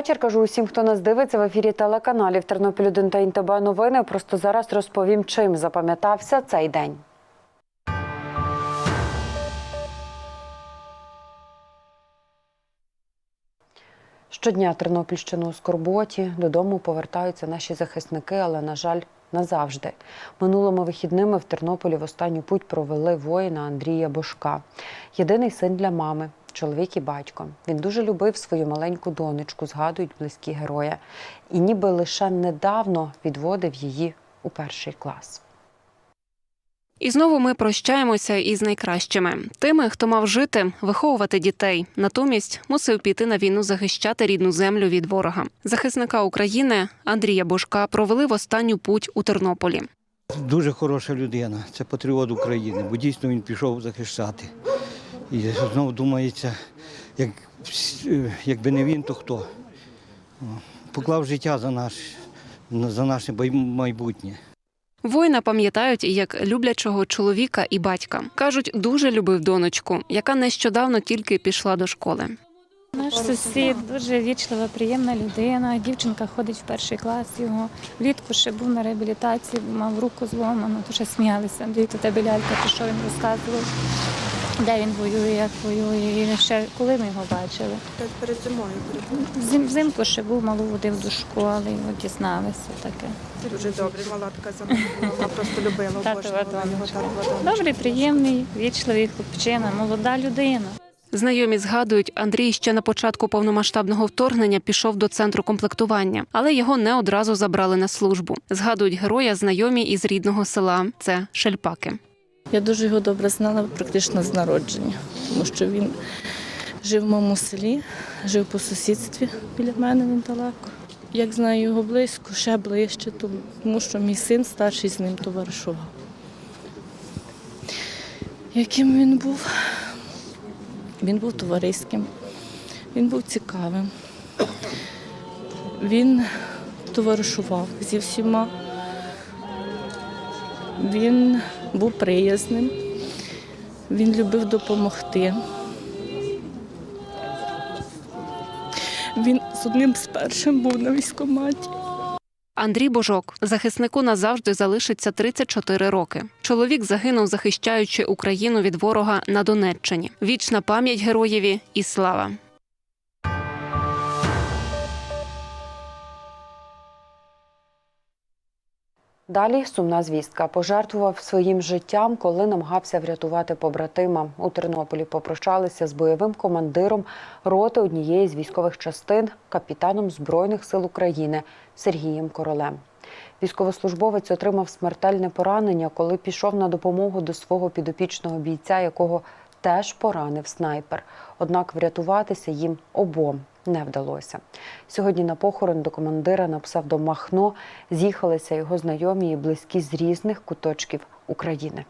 Вечір. Кажу усім, хто нас дивиться в ефірі телеканалів Тернопіль 1 та ІНТБ новини. Просто зараз розповім, чим запам'ятався цей день. Щодня Тернопільщину у скорботі додому повертаються наші захисники, але на жаль, назавжди. Минулими вихідними в Тернополі в останню путь провели воїна Андрія Бошка. Єдиний син для мами, чоловік і батько. Він дуже любив свою маленьку донечку, згадують близькі героя, і ніби лише недавно відводив її у перший клас. І знову ми прощаємося із найкращими тими, хто мав жити, виховувати дітей. Натомість мусив піти на війну захищати рідну землю від ворога. Захисника України Андрія Бошка провели в останню путь у Тернополі. Дуже хороша людина, це патріот України, бо дійсно він пішов захищати. І знову думається, як, якби не він, то хто? Поклав життя за, наш, за наше майбутнє. Воїна пам'ятають як люблячого чоловіка і батька. кажуть, дуже любив донечку, яка нещодавно тільки пішла до школи. Наш сусід дуже вічлива, приємна людина. Дівчинка ходить в перший клас його. Влітку ще був на реабілітації, мав руку зломану, ще сміялися. Андрій, то тебе лялька, що він розказував, де він воює, як воює. І ще коли ми його бачили. Перед зимою Зим, взимку ще був, малу водив до школи, і дізналися таке. дуже добре. Мала така замовила. Вона просто любила його татова донечка. Добрий, приємний, вічливий хлопчина, молода людина. Знайомі згадують, Андрій ще на початку повномасштабного вторгнення пішов до центру комплектування, але його не одразу забрали на службу. Згадують героя знайомі із рідного села. Це Шельпаки. Я дуже його добре знала практично з народження, тому що він жив в моєму селі, жив по сусідстві біля мене недалеко. Як знаю його близько, ще ближче, тому що мій син старший з ним товаришував. Яким він був? Він був товариським, він був цікавим. Він товаришував зі всіма. Він був приязним, він любив допомогти. Він з одним з першим був на військкоматі. Андрій Божок захиснику назавжди залишиться 34 роки. Чоловік загинув, захищаючи Україну від ворога на Донеччині. Вічна пам'ять героєві і слава. Далі сумна звістка. Пожертвував своїм життям, коли намагався врятувати побратима. У Тернополі попрощалися з бойовим командиром роти однієї з військових частин, капітаном Збройних сил України Сергієм Королем. Військовослужбовець отримав смертельне поранення, коли пішов на допомогу до свого підопічного бійця, якого теж поранив снайпер. Однак врятуватися їм обом не вдалося. Сьогодні на похорон до командира на псевдомахно з'їхалися його знайомі і близькі з різних куточків України.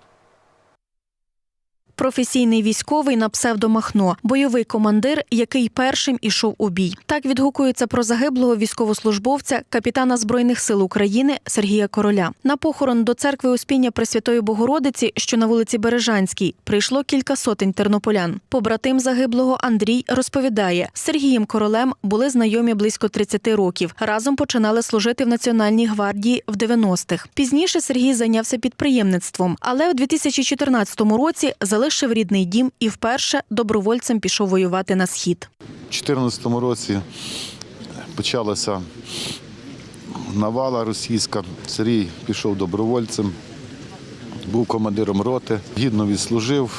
Професійний військовий на псевдомахно, бойовий командир, який першим ішов у бій. Так відгукується про загиблого військовослужбовця, капітана збройних сил України Сергія Короля. На похорон до церкви Успіння Пресвятої Богородиці, що на вулиці Бережанській, прийшло кілька сотень тернополян. Побратим загиблого Андрій розповідає, з Сергієм Королем були знайомі близько 30 років. Разом починали служити в Національній гвардії в 90-х. Пізніше Сергій зайнявся підприємництвом, але у 2014 році залишив рідний дім і вперше добровольцем пішов воювати на схід. У 2014 році почалася навала російська. Сергій пішов добровольцем, був командиром роти, гідно відслужив.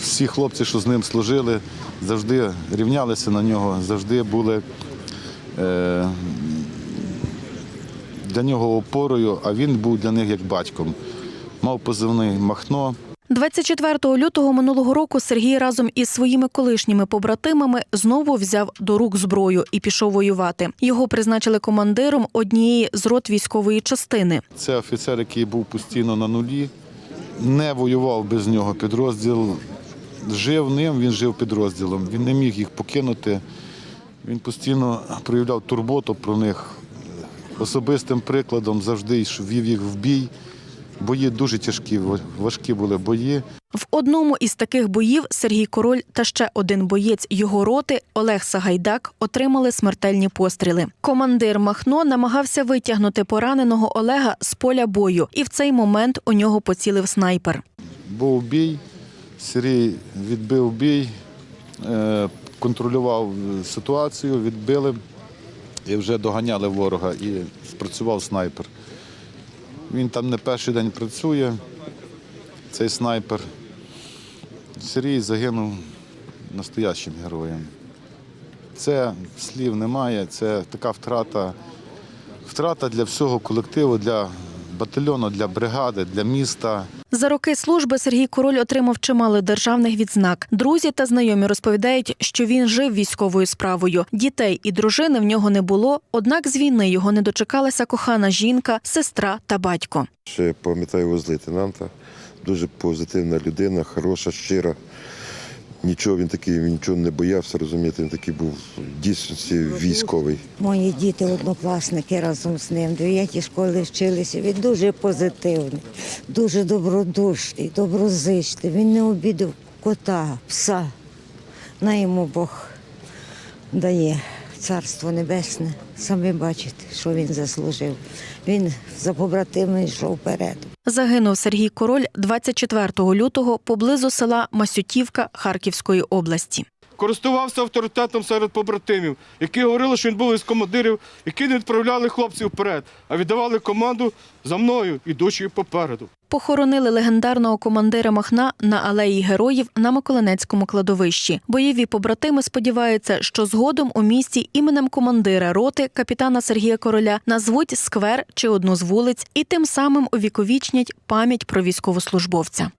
Всі хлопці, що з ним служили, завжди рівнялися на нього, завжди були е, для нього опорою, а він був для них як батьком. Мав позивний Махно. 24 лютого минулого року Сергій разом із своїми колишніми побратимами знову взяв до рук зброю і пішов воювати. Його призначили командиром однієї з рот військової частини. Це офіцер, який був постійно на нулі, не воював без нього підрозділ. Жив ним, він жив підрозділом. Він не міг їх покинути. Він постійно проявляв турботу про них. Особистим прикладом завжди вів їх в бій, бої дуже тяжкі, важкі були бої. В одному із таких боїв Сергій Король та ще один боєць його роти Олег Сагайдак отримали смертельні постріли. Командир Махно намагався витягнути пораненого Олега з поля бою, і в цей момент у нього поцілив снайпер. Був бій, Сергій відбив бій, е, контролював ситуацію, відбили і вже доганяли ворога і спрацював снайпер. Він там не перший день працює, цей снайпер. Сергій загинув настоящим героєм. Це слів немає, це така втрата, втрата для всього колективу, для батальйону, для бригади, для міста. За роки служби Сергій Король отримав чимало державних відзнак. Друзі та знайомі розповідають, що він жив військовою справою. Дітей і дружини в нього не було. Однак з війни його не дочекалася кохана жінка, сестра та батько. Ще пам'ятаю його з лейтенанта. Дуже позитивна людина, хороша, щира. Нічого він такий, він нічого не боявся, розумієте, він такий був дійсності військовий. Мої діти, однокласники разом з ним, дев'ятій школі вчилися. Він дуже позитивний, дуже добродушний, доброзичний. Він не обідав кота, пса. На йому Бог дає царство небесне. Самі бачите, що він заслужив. Він за побратими йшов вперед. Загинув Сергій Король 24 лютого поблизу села Масютівка Харківської області. Користувався авторитетом серед побратимів, які говорили, що він був із командирів, які не відправляли хлопців вперед, а віддавали команду за мною, ідучи попереду. Похоронили легендарного командира Махна на алеї героїв на Миколинецькому кладовищі. Бойові побратими сподіваються, що згодом у місті іменем командира роти капітана Сергія Короля назвуть сквер чи одну з вулиць і тим самим увіковічнять пам'ять про військовослужбовця.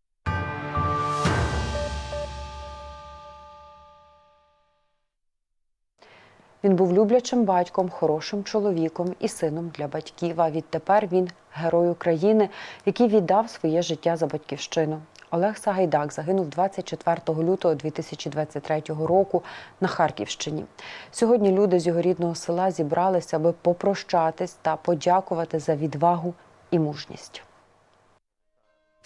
Він був люблячим батьком, хорошим чоловіком і сином для батьків. А відтепер він герой України, який віддав своє життя за батьківщину. Олег Сагайдак загинув 24 лютого 2023 року на Харківщині. Сьогодні люди з його рідного села зібралися, аби попрощатись та подякувати за відвагу і мужність.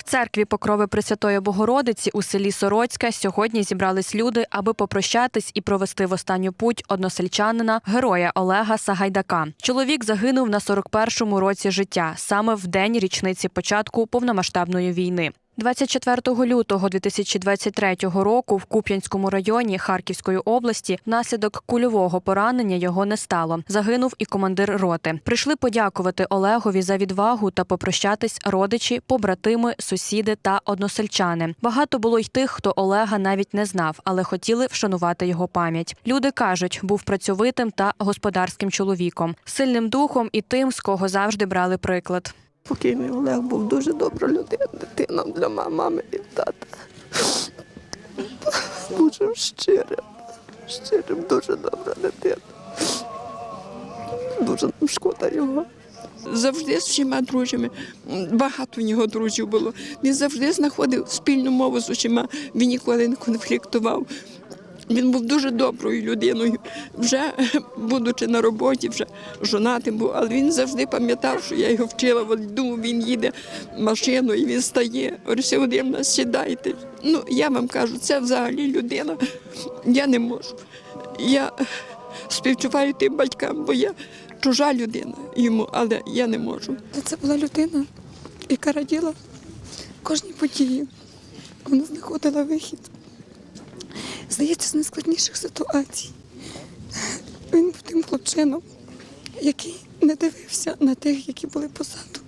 Церкві Покрови Пресвятої Богородиці у селі Сороцька сьогодні зібрались люди, аби попрощатись і провести в останню путь односельчанина, героя Олега Сагайдака. Чоловік загинув на 41-му році життя, саме в день річниці початку повномасштабної війни. 24 лютого 2023 року в Куп'янському районі Харківської області внаслідок кульового поранення його не стало. Загинув і командир роти. Прийшли подякувати Олегові за відвагу та попрощатись родичі, побратими, сусіди та односельчани. Багато було й тих, хто Олега навіть не знав, але хотіли вшанувати його пам'ять. Люди кажуть, був працьовитим та господарським чоловіком, сильним духом і тим, з кого завжди брали приклад. Покійний Олег був дуже добра людина, дитина для мами і тата. Дуже щирим, щирим, дуже добра дитина. Дуже нам шкода його. Завжди з всіма друзями. Багато в нього друзів було. Він завжди знаходив спільну мову з усіма. Він ніколи не конфліктував. Він був дуже доброю людиною. Вже будучи на роботі, вже жонатим був, але він завжди пам'ятав, що я його вчила. От думав, він їде машиною, він стає. Володимирівна, сідайте. Ну, я вам кажу, це взагалі людина. Я не можу. Я співчуваю тим батькам, бо я чужа людина йому, але я не можу. Це була людина, яка раділа кожній події. Вона знаходила вихід здається, з найскладніших ситуацій. Він був тим хлопчином, який не дивився на тих, які були позаду.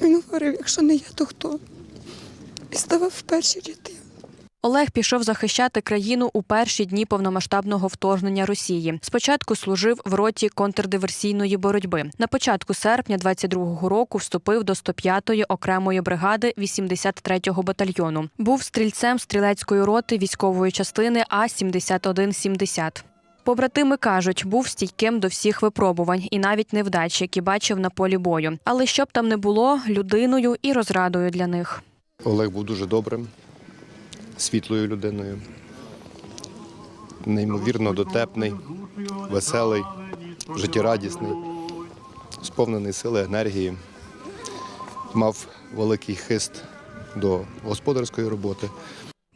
Він говорив, якщо не я, то хто? І ставав в перші ряди. Олег пішов захищати країну у перші дні повномасштабного вторгнення Росії. Спочатку служив в роті контрдиверсійної боротьби. На початку серпня 22-го року вступив до 105-ї окремої бригади 83-го батальйону. Був стрільцем стрілецької роти військової частини А 7170 Побратими кажуть, був стійким до всіх випробувань і навіть невдач, які бачив на полі бою. Але щоб там не було, людиною і розрадою для них. Олег був дуже добрим, світлою людиною, неймовірно дотепний, веселий, життєрадісний, сповнений сили, енергії. Мав великий хист до господарської роботи.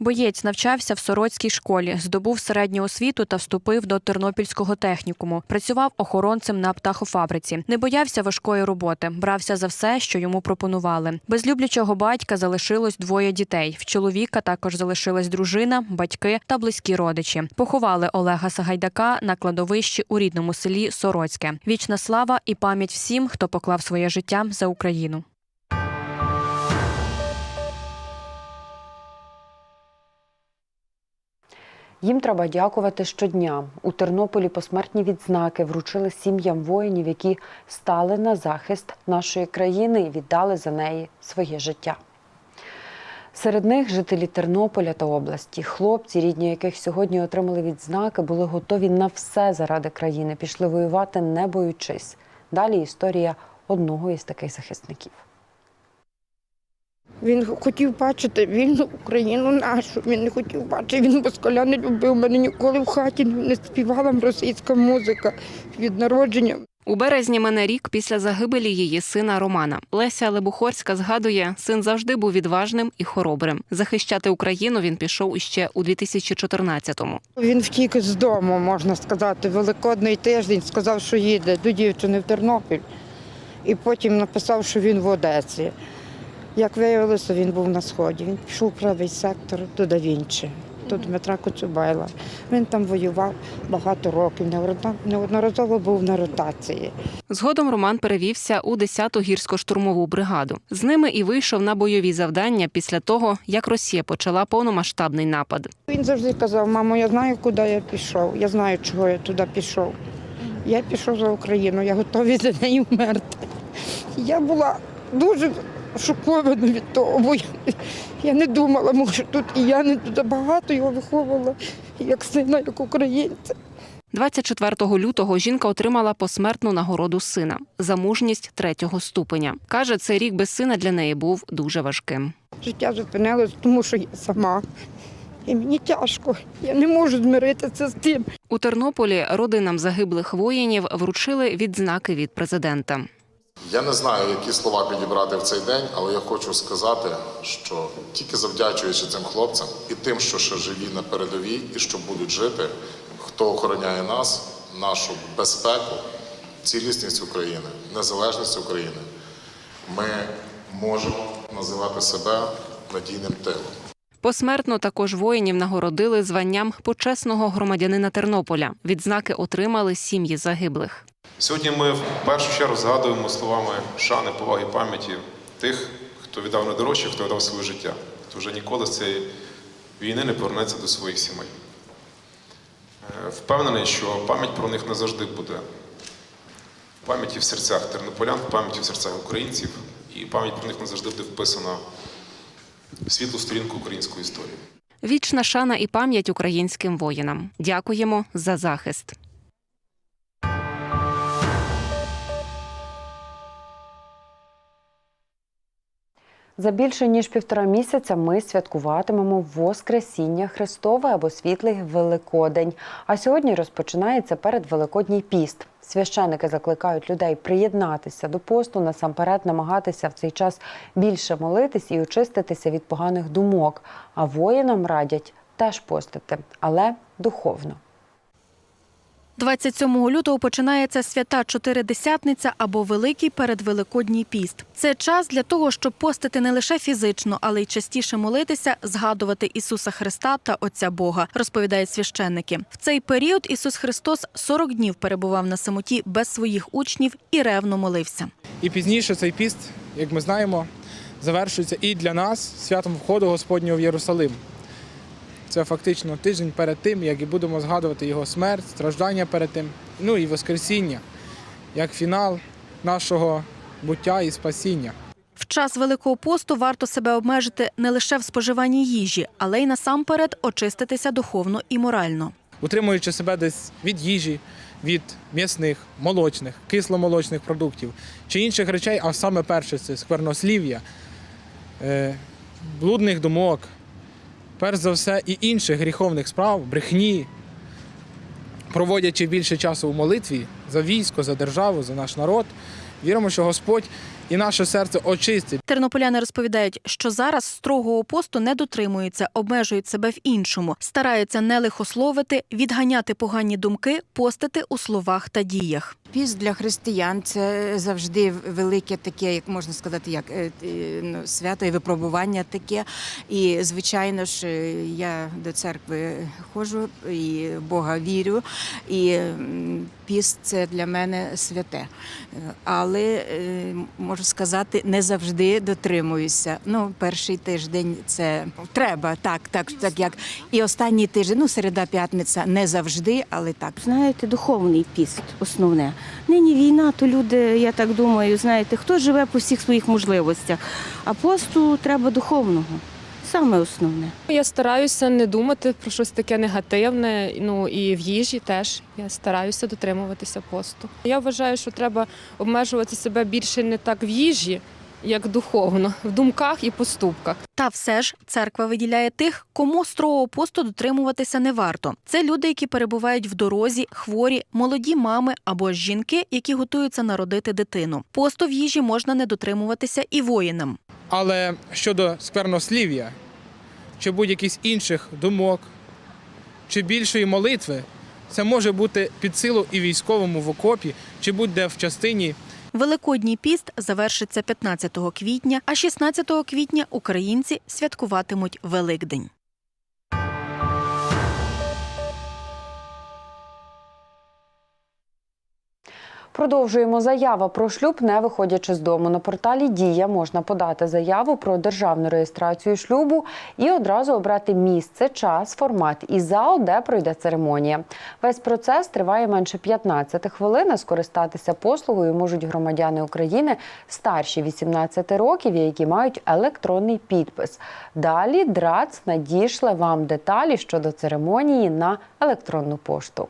Боєць навчався в Сороцькій школі, здобув середню освіту та вступив до Тернопільського технікуму. Працював охоронцем на птахофабриці. Не боявся важкої роботи, брався за все, що йому пропонували. Без люблячого батька залишилось двоє дітей. В чоловіка також залишилась дружина, батьки та близькі родичі. Поховали Олега Сагайдака на кладовищі у рідному селі Сороцьке. Вічна слава і пам'ять всім, хто поклав своє життя за Україну. Їм треба дякувати щодня. У Тернополі посмертні відзнаки вручили сім'ям воїнів, які стали на захист нашої країни і віддали за неї своє життя. Серед них жителі Тернополя та області, хлопці, рідні яких сьогодні отримали відзнаки, були готові на все заради країни, пішли воювати, не боючись. Далі історія одного із таких захисників. Він хотів бачити вільну Україну нашу. Він не хотів бачити. Він москаля не любив. Мене ніколи в хаті не співала російська музика від народження. У березні мене рік після загибелі її сина Романа. Леся Лебухорська згадує, син завжди був відважним і хоробрим. Захищати Україну він пішов іще у 2014-му. Він втік з дому, можна сказати, великодний тиждень. Сказав, що їде до дівчини в Тернопіль, і потім написав, що він в Одесі. Як виявилося, він був на сході. Він пішов в правий сектор до Давінчі, до Дмитра Коцюбайла. Він там воював багато років, неодноразово був на ротації. Згодом Роман перевівся у 10-ту гірсько-штурмову бригаду. З ними і вийшов на бойові завдання після того, як Росія почала повномасштабний напад. Він завжди казав, мамо, я знаю, куди я пішов. Я знаю, чого я туди пішов. Я пішов за Україну, я готовий за нею вмерти. Я була дуже шокована від того, бо я, я не думала, може, тут і я не туди багато його виховувала, як сина, як українця. 24 лютого жінка отримала посмертну нагороду сина за мужність третього ступеня. Каже, цей рік без сина для неї був дуже важким. Життя зупинилось, тому що я сама. І мені тяжко. Я не можу змиритися з тим. У Тернополі родинам загиблих воїнів вручили відзнаки від президента. Я не знаю, які слова підібрати в цей день, але я хочу сказати, що тільки завдячуючи цим хлопцям і тим, що ще живі на передовій і що будуть жити, хто охороняє нас, нашу безпеку, цілісність України, незалежність України, ми можемо називати себе надійним тилом. Посмертно також воїнів нагородили званням почесного громадянина Тернополя. Відзнаки отримали сім'ї загиблих. Сьогодні ми в першу чергу згадуємо словами шани, поваги, пам'яті тих, хто віддав найдорожче, хто віддав своє життя, хто вже ніколи з цієї війни не повернеться до своїх сімей. Е, Впевнений, що пам'ять про них не завжди буде пам'яті в серцях тернополян, пам'яті в серцях українців, і пам'ять про них не завжди буде вписана в світлу сторінку української історії. Вічна шана і пам'ять українським воїнам. Дякуємо за захист. За більше ніж півтора місяця ми святкуватимемо Воскресіння Христове або Світлий Великодень. А сьогодні розпочинається передвеликодній піст. Священики закликають людей приєднатися до посту, насамперед намагатися в цей час більше молитись і очиститися від поганих думок. А воїнам радять теж постити, але духовно. 27 лютого починається свята Чотиридесятниця або Великий передвеликодній піст. Це час для того, щоб постити не лише фізично, але й частіше молитися, згадувати Ісуса Христа та Отця Бога, розповідають священники. В цей період Ісус Христос 40 днів перебував на самоті без своїх учнів і ревно молився. І пізніше цей піст, як ми знаємо, завершується і для нас святом входу Господнього в Єрусалим. Це фактично тиждень перед тим, як і будемо згадувати його смерть, страждання перед тим, ну і Воскресіння, як фінал нашого буття і спасіння. В час Великого посту варто себе обмежити не лише в споживанні їжі, але й насамперед очиститися духовно і морально. утримуючи себе десь від їжі, від м'ясних, молочних, кисломолочних продуктів чи інших речей, а саме перше це сквернослів'я, е, блудних думок, перш за все, і інших гріховних справ, брехні, проводячи більше часу у молитві за військо, за державу, за наш народ, віримо, що Господь і наше серце очистить. Тернополяни розповідають, що зараз строгого посту не дотримуються, обмежують себе в іншому, стараються не лихословити, відганяти погані думки, постити у словах та діях. Піст для християн це завжди велике таке, як можна сказати, як е, е, ну, свято і випробування таке. І звичайно ж, я до церкви ходжу і Бога вірю. І піст це для мене святе. Е, Але е, можу сказати, не завжди дотримуюся. Ну, перший тиждень це треба, так, так, так як і останній тиждень, ну середа, п'ятниця не завжди, але так. Знаєте, духовний піст основне. Нині війна, то люди, я так думаю, знаєте, хто живе по всіх своїх можливостях. А посту треба духовного. Саме основне. Я стараюся не думати про щось таке негативне. Ну і в їжі теж я стараюся дотримуватися посту. Я вважаю, що треба обмежувати себе більше не так в їжі, як духовно, в думках і поступках. Та все ж церква виділяє тих, кому строгого посту дотримуватися не варто. Це люди, які перебувають в дорозі, хворі, молоді мами або жінки, які готуються народити дитину. Посту в їжі можна не дотримуватися і воїнам. Але щодо сквернослів'я чи будь-яких інших думок, чи більшої молитви, це може бути під силу і військовому в окопі, чи будь-де в частині. Великодній піст завершиться 15 квітня, а 16 квітня українці святкуватимуть Великдень. Продовжуємо заява про шлюб, не виходячи з дому. На порталі Дія можна подати заяву про державну реєстрацію шлюбу і одразу обрати місце, час, формат і зал, де пройде церемонія. Весь процес триває менше 15 хвилин. а Скористатися послугою можуть громадяни України старші 18 років, які мають електронний підпис. Далі ДРАЦ надішле вам деталі щодо церемонії на електронну пошту.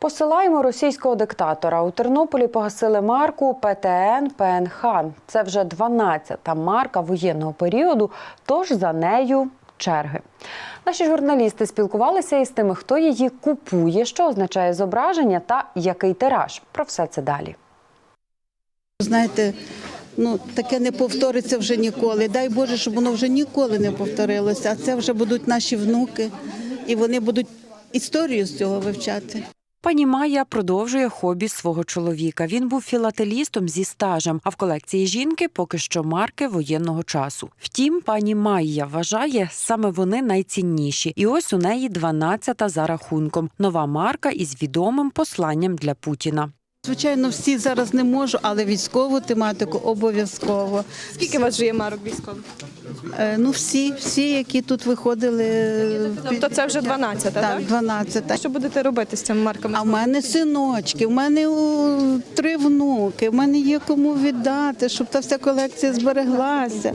Посилаємо російського диктатора. У Тернополі погасили марку ПТН ПНХ. Це вже 12-та марка воєнного періоду, тож за нею черги. Наші журналісти спілкувалися із тими, хто її купує, що означає зображення та який тираж. Про все це далі. Знаєте, ну таке не повториться вже ніколи. Дай Боже, щоб воно вже ніколи не повторилося. А це вже будуть наші внуки, і вони будуть історію з цього вивчати. Пані Майя продовжує хобі свого чоловіка. Він був філателістом зі стажем, а в колекції жінки поки що марки воєнного часу. Втім, пані Майя вважає, саме вони найцінніші. І ось у неї 12-та за рахунком. Нова марка із відомим посланням для Путіна. Звичайно, всі зараз не можу, але військову тематику обов'язково. Скільки у вас вже є марок військових? Е, Ну всі, всі, які тут виходили. Тобто це вже 12, так? Так, 12. Що будете робити з цими марками? А в мене синочки, в мене о, три внуки, в мене є кому віддати, щоб та вся колекція збереглася.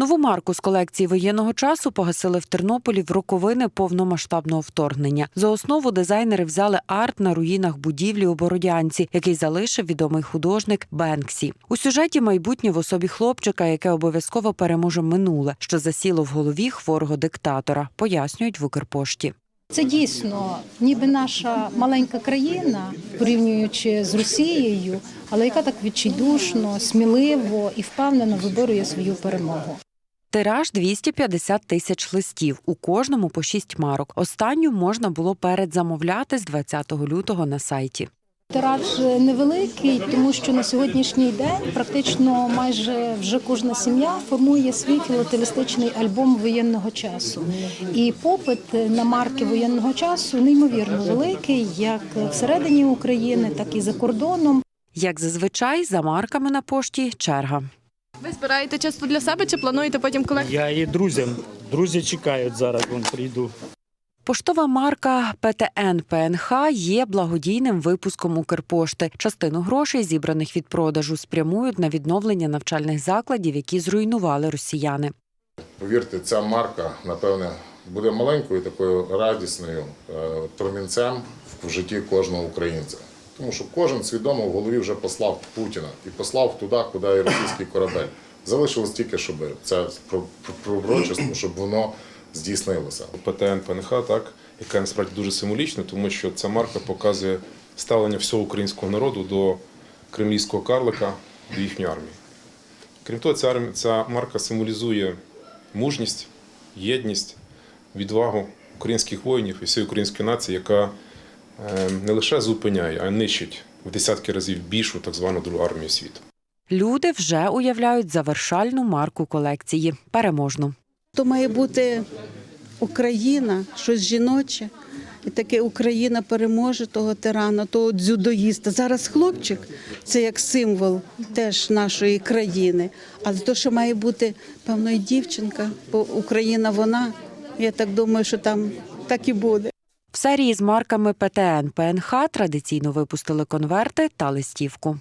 Нову марку з колекції воєнного часу погасили в Тернополі в роковини повномасштабного вторгнення. За основу дизайнери взяли арт на руїнах будівлі у Бородянці, який залишив відомий художник Бенксі. У сюжеті майбутнє в особі хлопчика, яке обов'язково переможе минуле, що засіло в голові хворого диктатора, пояснюють в Укрпошті. Це дійсно ніби наша маленька країна, порівнюючи з Росією, але яка так відчайдушно, сміливо і впевнено виборює свою перемогу. Тираж 250 тисяч листів, у кожному по шість марок. Останню можна було передзамовляти з 20 лютого на сайті. Тираж невеликий, тому що на сьогоднішній день практично майже вже кожна сім'я формує свій філателістичний альбом воєнного часу. І попит на марки воєнного часу неймовірно великий, як всередині України, так і за кордоном. Як зазвичай, за марками на пошті черга. Ви збираєте часто для себе чи плануєте потім колекцію? Я і друзям. Друзі чекають зараз, вон прийду. Поштова марка ПТН ПНХ є благодійним випуском Укрпошти. Частину грошей, зібраних від продажу, спрямують на відновлення навчальних закладів, які зруйнували росіяни. Повірте, ця марка, напевне, буде маленькою такою радісною е, промінцем в житті кожного українця. Тому що кожен свідомо в голові вже послав Путіна і послав туди, куди і російський корабель. Залишилось тільки, щоб це про- про- пророчество, щоб воно здійснилося. ПТН ПНХ, так, яка насправді дуже символічна, тому що ця марка показує ставлення всього українського народу до кремлівського карлика, до їхньої армії. Крім того, ця, армія- ця марка символізує мужність, єдність, відвагу українських воїнів і всієї української нації, яка не лише зупиняє, а й нищить в десятки разів більшу так звану другу армію світу. Люди вже уявляють завершальну марку колекції переможну. То має бути Україна, щось жіноче. І таке Україна переможе того тирана, того дзюдоїста. Зараз хлопчик це як символ теж нашої країни. Але то, що має бути певно і дівчинка, бо Україна вона. Я так думаю, що там так і буде. В серії з марками ПТН ПНХ традиційно випустили конверти та листівку.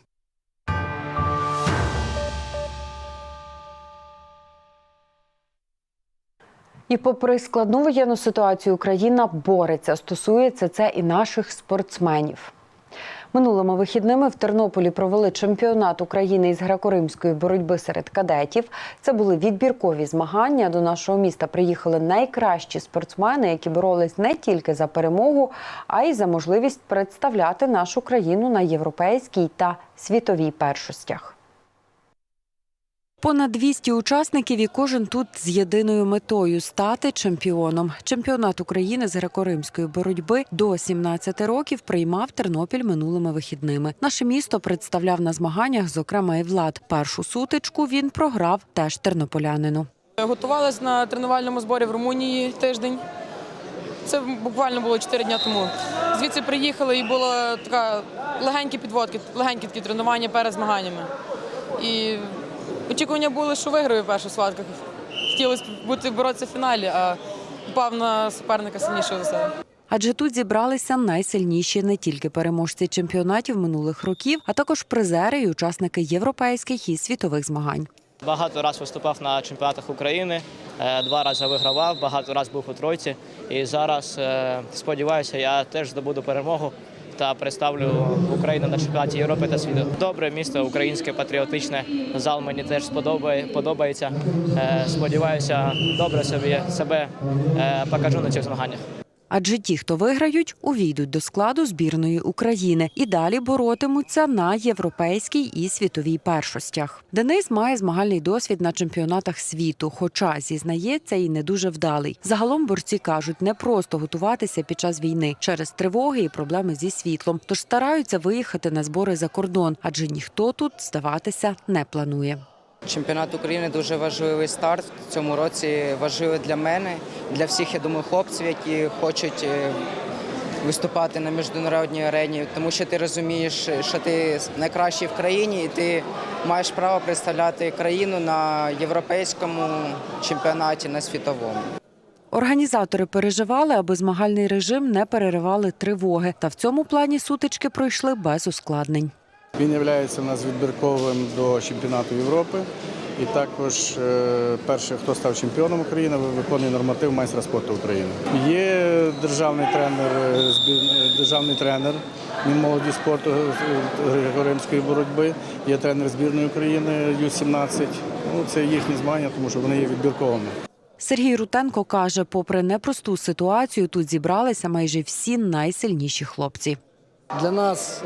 І попри складну воєнну ситуацію, Україна бореться. Стосується це і наших спортсменів. Минулими вихідними в Тернополі провели чемпіонат України із греко-римської боротьби серед кадетів. Це були відбіркові змагання. До нашого міста приїхали найкращі спортсмени, які боролись не тільки за перемогу, а й за можливість представляти нашу країну на європейській та світовій першостях. Понад 200 учасників і кожен тут з єдиною метою стати чемпіоном. Чемпіонат України з греко-римської боротьби до 17 років приймав Тернопіль минулими вихідними. Наше місто представляв на змаганнях, зокрема і влад. Першу сутичку він програв теж тернополянину. Готувалась на тренувальному зборі в Румунії тиждень. Це буквально було 4 дні тому. Звідси приїхали і було така легенькі підводки, легенькі такі тренування перед змаганнями. І очікування були, що виграю першу схватку. Хотілося б бути боротися в фіналі, а впав на суперника сильнішого за себе. Адже тут зібралися найсильніші не тільки переможці чемпіонатів минулих років, а також призери і учасники європейських і світових змагань. Багато разів виступав на чемпіонатах України, е, два рази вигравав, багато разів був у тройці. І зараз е, сподіваюся, я теж здобуду перемогу та представлю Україну на чемпіонаті Європи та світу. Добре місто, українське, патріотичне. Зал мені теж сподобає, подобається. Е, Сподіваюся, добре собі себе е, покажу на цих змаганнях. Адже ті, хто виграють, увійдуть до складу збірної України і далі боротимуться на європейській і світовій першостях. Денис має змагальний досвід на чемпіонатах світу, хоча зізнається і не дуже вдалий. Загалом борці кажуть, не просто готуватися під час війни через тривоги і проблеми зі світлом, тож стараються виїхати на збори за кордон, адже ніхто тут здаватися не планує. Чемпіонат України дуже важливий старт в цьому році. Важливий для мене, для всіх, я думаю, хлопців, які хочуть е, виступати на міжнародній арені, тому що ти розумієш, що ти найкращий в країні, і ти маєш право представляти країну на європейському чемпіонаті, на світовому. Організатори переживали, аби змагальний режим не переривали тривоги. Та в цьому плані сутички пройшли без ускладнень. Він є у нас відбірковим до чемпіонату Європи. І також е, перший, хто став чемпіоном України, виконує норматив майстра спорту України. Є державний тренер, е, е, державний тренер він молоді спорту римської боротьби. Є тренер збірної України Ю-17. Ну, це їхні змагання, тому що вони є відбірковими. Сергій Рутенко каже, попри непросту ситуацію, тут зібралися майже всі найсильніші хлопці. Для нас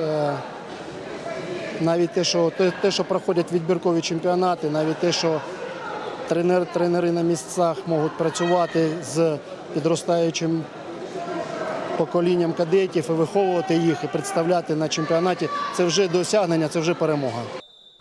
навіть те, що те, що проходять відбіркові чемпіонати, навіть те, що тренер, тренери на місцях можуть працювати з підростаючим поколінням кадетів і виховувати їх і представляти на чемпіонаті, це вже досягнення, це вже перемога.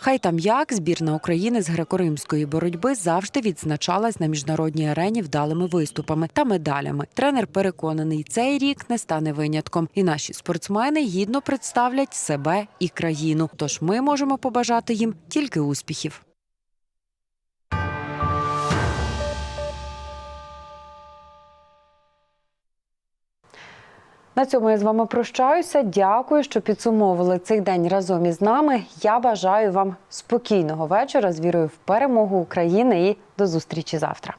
Хай там як збірна України з греко-римської боротьби завжди відзначалась на міжнародній арені вдалими виступами та медалями. Тренер переконаний, цей рік не стане винятком, і наші спортсмени гідно представлять себе і країну. Тож ми можемо побажати їм тільки успіхів. На цьому я з вами прощаюся. Дякую, що підсумовували цей день разом із нами. Я бажаю вам спокійного вечора з вірою в перемогу України і до зустрічі завтра.